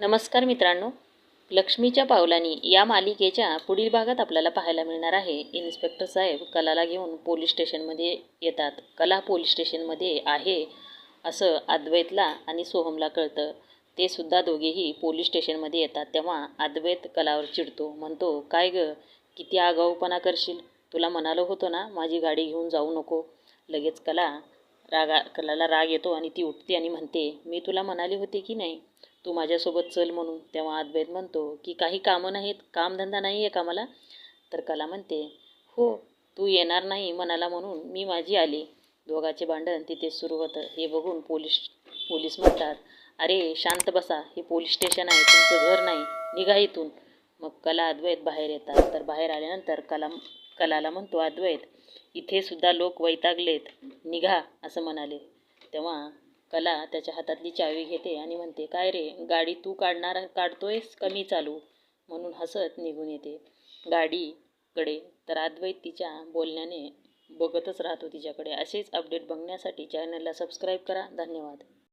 नमस्कार मित्रांनो. लक्ष्मीच्या पावलांनी या मालिकेच्या पुढील भागात आपल्याला पाहायला मिळणार आहे. इन्स्पेक्टर साहेब कलाला घेऊन पोलीस स्टेशनमध्ये येतात. कला पोलीस स्टेशनमध्ये आहे असं अद्वैतला आणि सोहमला कळतं. ते सुद्धा दोघेही पोलीस स्टेशनमध्ये येतात. तेव्हा अद्वैत कलावर चिडतो. म्हणतो काय ग? किती आगाऊपणा करशील? तुला म्हणालो होतो ना माझी गाडी घेऊन जाऊ नको. लगेच कला रागा कलाला राग येतो आणि ती उठते आणि म्हणते मी तुला म्हणाली होते की नाही? तू माझ्यासोबत चल म्हणून तेव्हा अद्वैत म्हणतो की काही कामं नाहीत कामधंदा नाही आहे का मला? तर कला म्हणते हो तू येणार नाही म्हणाला म्हणून मी माझी आली. दोघाचे भांडण तिथे सुरू होतं. हे बघून पोलीस पोलीस म्हणतात अरे शांत बसा. हे पोलीस स्टेशन आहे. तुमचं घर नाही. निघा इथून. मग कला अद्वैत बाहेर येतात. तर बाहेर आल्यानंतर कला कलाला म्हणतो अद्वैत इथे सुद्धा लोक वैतागलेत. निघा असं म्हणाले. तेव्हा कला त्याच्या हातातली चावी घेते आणि म्हणते काय रे गाडी तू काढणार काढतोयस कमी चालू? म्हणून हसत निघून येते. गाडीकडे तर अद्वैत तिच्या बोलण्याने बघतच राहतो तिच्याकडे. असेच अपडेट बघण्यासाठी चॅनलला सबस्क्राईब करा. धन्यवाद.